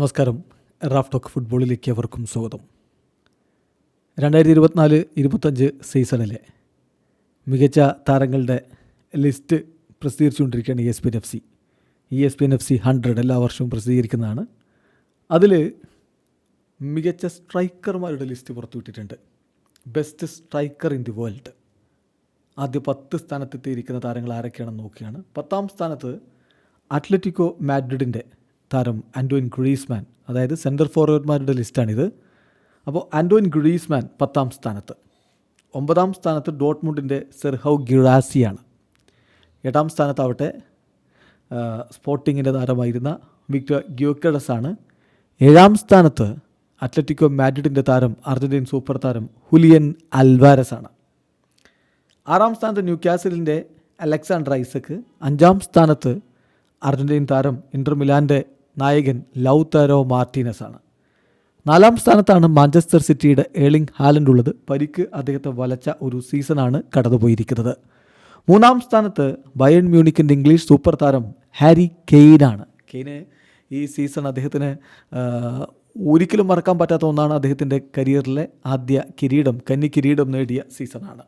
നമസ്കാരം. Raf talk ഫുട്ബോളിലേക്ക് അവർക്കും സ്വാഗതം. രണ്ടായിരത്തി ഇരുപത്തിനാല് ഇരുപത്തഞ്ച് സീസണിലെ മികച്ച താരങ്ങളുടെ list പ്രസിദ്ധീകരിച്ചുകൊണ്ടിരിക്കുകയാണ് E S P N F C E S P N F C hundred എല്ലാ വർഷവും പ്രസിദ്ധീകരിക്കുന്നതാണ്. അതിൽ മികച്ച സ്ട്രൈക്കർമാരുടെ list പുറത്തുവിട്ടിട്ടുണ്ട് best striker in the world ആദ്യ പത്ത് സ്ഥാനത്തെത്തിയിരിക്കുന്ന താരങ്ങൾ ആരൊക്കെയാണെന്ന് നോക്കുകയാണ് പത്താം സ്ഥാനത്ത് അത്ലറ്റിക്കോ മാഡ്രിഡിന്റെ താരം ആൻഡോയിൻ ഗ്രീസ്മാൻ അതായത് സെന്റർ ഫോർവേഡ്മാരുടെ ലിസ്റ്റാണിത്. അപ്പോൾ ആൻഡോയിൻ ഗ്രീസ്മാൻ പത്താം സ്ഥാനത്ത്. ഒമ്പതാം സ്ഥാനത്ത് ഡോട്ട്മുണ്ടിന്റെ സെർഹൗ ഗിറാസിയാണ്. എട്ടാം സ്ഥാനത്താവട്ടെ സ്പോർട്ടിങ്ങിന്റെ താരമായിരുന്ന വിക്ടർ ഗ്യോക്കഡസ് ആണ് ഏഴാം സ്ഥാനത്ത് അത്ലറ്റിക്കോ മാഡ്രിഡിന്റെ താരം അർജന്റീൻ സൂപ്പർ താരം ഹുലിയൻ അൽവാരസ് ആണ് ആറാം സ്ഥാനത്ത് ന്യൂ ക്യാസലിന്റെ അലക്സാണ്ടർ ഐസക്ക് അഞ്ചാം സ്ഥാനത്ത് അർജന്റീൻ താരം ഇന്റർ മിലാന്റെ നായകൻ ലൗതാരോ മാർട്ടീനസ് ആണ് നാലാം സ്ഥാനത്താണ് മാഞ്ചസ്റ്റർ സിറ്റിയുടെ ഏളിംഗ് ഹാലൻഡ് ഉള്ളത്. പരിക്ക് അദ്ദേഹത്തെ വലച്ച ഒരു സീസണാണ് കടന്നുപോയിരിക്കുന്നത്. മൂന്നാം സ്ഥാനത്ത് ബയൺ മ്യൂണിക്കിന്റെ ഇംഗ്ലീഷ് സൂപ്പർ താരം ഹാരി കെയ്നാണ്. കെയ്ന് ഈ സീസൺ അദ്ദേഹത്തിന് ഒരിക്കലും മറക്കാൻ പറ്റാത്ത ഒന്നാണ് അദ്ദേഹത്തിന്റെ കരിയറിലെ ആദ്യ കിരീടം കന്നി കിരീടം നേടിയ സീസണാണ്.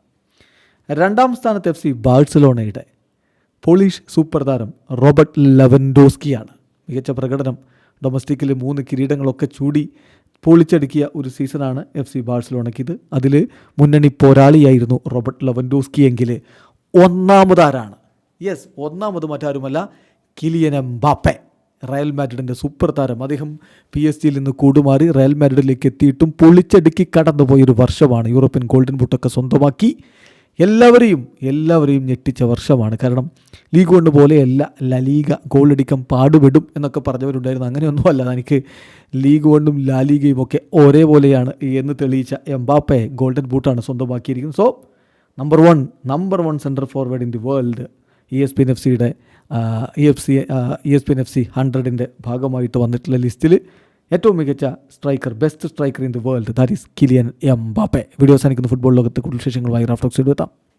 രണ്ടാം സ്ഥാനത്ത് എഫ് സി ബാഴ്സലോണയുടെ പോളിഷ് സൂപ്പർ താരം റോബർട്ട് ലെവൻഡോസ്കിയാണ്. മികച്ച പ്രകടനം. ഡൊമസ്റ്റിക്കിൽ മൂന്ന് കിരീടങ്ങളൊക്കെ ചൂടി പൊളിച്ചടുക്കിയ ഒരു സീസണാണ് എഫ് സി ബാഴ്സലോണയ്ക്ക് ഇത് അതിൽ മുന്നണി പോരാളിയായിരുന്നു റോബർട്ട് ലവൻഡോസ്കി എങ്കിൽ ഒന്നാമതാരാണ്? യെസ് ഒന്നാമത് മറ്റാരുമല്ല കിലിയൻ എംബാപ്പെ. റയൽ മാഡ്രിഡിന്റെ സൂപ്പർ താരം. അദ്ദേഹം പി എസ് ജിയിൽ നിന്ന് കൂടുമാറി റയൽ മാഡ്രിഡിലേക്ക് എത്തിയിട്ടും പൊളിച്ചടുക്കി കടന്നുപോയൊരു വർഷമാണ് യൂറോപ്യൻ ഗോൾഡൻ ബുട്ടൊക്കെ സ്വന്തമാക്കി. എല്ലാവരെയും എല്ലാവരെയും ഞെട്ടിച്ച വർഷമാണ്. കാരണം ലീഗ് കൊണ്ട് പോലെയല്ല ലലീഗ ഗോളടിക്കാൻ പാടുപെടും എന്നൊക്കെ പറഞ്ഞവരുണ്ടായിരുന്നു. അങ്ങനെയൊന്നുമല്ല. എനിക്ക് ലീഗ് കൊണ്ടും ലാലീഗയും ഒക്കെ ഒരേപോലെയാണ് എന്ന് തെളിയിച്ച എംബാപ്പയെ ഗോൾഡൻ ബൂട്ടാണ് സ്വന്തമാക്കിയിരിക്കുന്നത്. So number one number one centre forward in the world E S P N F സിയുടെ E F C E S P N F C ഹൺഡ്രഡിന്റെ ഭാഗമായിട്ട് വന്നിട്ടുള്ള ലിസ്റ്റിൽ ഏറ്റവും മികച്ച striker best striker in the world that is Kylian Mbappe. Video അവസാനിക്കുന്ന. Football ലോകത്ത് കൂടുതൽ വിശേഷങ്ങളുമായി റാഫ്റ്റോക്സ് എത്താം.